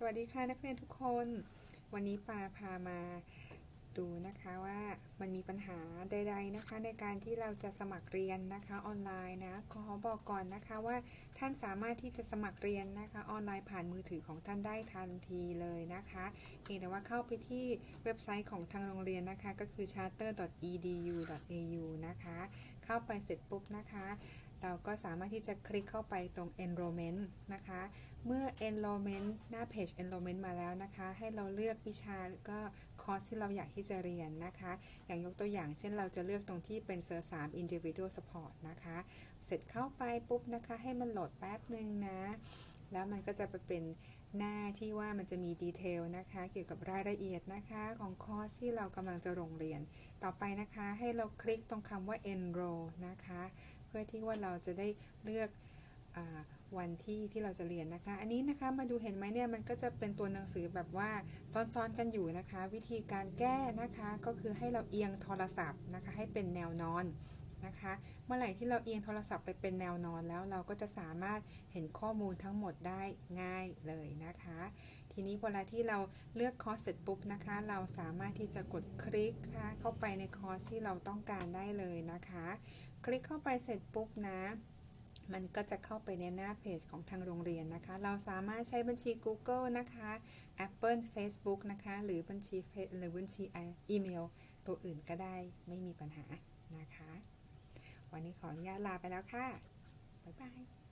สวัสดีค่ะนักเรียนทุกคน วันนี้ปาพามาดูนะคะว่ามันมีปัญหาใด ๆนะคะ ในการที่เราจะสมัครเรียนนะคะออนไลน์นะขอบอกก่อนนะคะว่าท่านสามารถที่จะสมัครเรียนนะคะออนไลน์ผ่านมือถือของท่านได้ทันทีเลยนะคะเพียงแต่ว่าเข้าไปที่เว็บไซต์ของทางโรงเรียนนะคะ ก็คือ charter.edu.au นะคะ เข้าไปเสร็จปุ๊บนะคะ เราก็สามารถที่จะคลิกเข้าไปตรง enrollment นะคะ เมื่อ enrollment หน้าเพจ enrollment มาแล้วนะคะ ให้เราเลือกวิชาก็คอร์สที่เราอยากที่จะเรียนนะคะ อย่างยกตัวอย่างเช่นเราจะเลือกตรงที่เป็นเซอร์3 individual support นะคะ เสร็จเข้าไปปุ๊บนะคะ ให้มันโหลดแป๊บหนึ่งนะ แล้วมันก็จะไปเป็นหน้าที่ว่ามันจะมีดีเทลนะคะ เกี่ยวกับรายละเอียดนะคะ ของคอร์สที่เรากำลังจะลงเรียน ต่อไปนะคะให้เราคลิกตรงคำว่า enroll นะคะ เพื่อที่ว่าเราจะได้เลือกอวันที่ที่เราจะเรียนนะคะ อันนี้นะคะมาดูเห็นไหมเนี่ยมันก็จะเป็นตัวหนังสือแบบว่าซ้อนๆกันอยู่นะคะ วิธีการแก้นะคะก็คือให้เราเอียงโทรศัพท์นะคะให้เป็นแนวนอน นะคะ เมื่อไหร่ที่เราเอียงโทรศัพท์ไปเป็นแนวนอนแล้วเราก็จะสามารถเห็นข้อมูลทั้งหมดได้ง่ายเลยนะคะ ทีนี้เวลาที่เราเลือกคอร์สเสร็จปุ๊บนะคะ เราสามารถที่จะกดคลิกค่ะเข้าไปในคอร์สที่เราต้องการได้เลยนะคะ คลิกเข้าไปเสร็จปุ๊บนะมันก็จะเข้าไปในหน้าเพจของทางโรงเรียนนะคะ เราสามารถใช้บัญชี Google นะคะ Apple Facebook นะคะ หรือบัญชีเฟซหรือบัญชีอีเมล ตัวอื่นก็ได้ไม่มีปัญหานะคะ วันนี้ขออนุญาตลาไปแล้วค่ะ บ๊ายบาย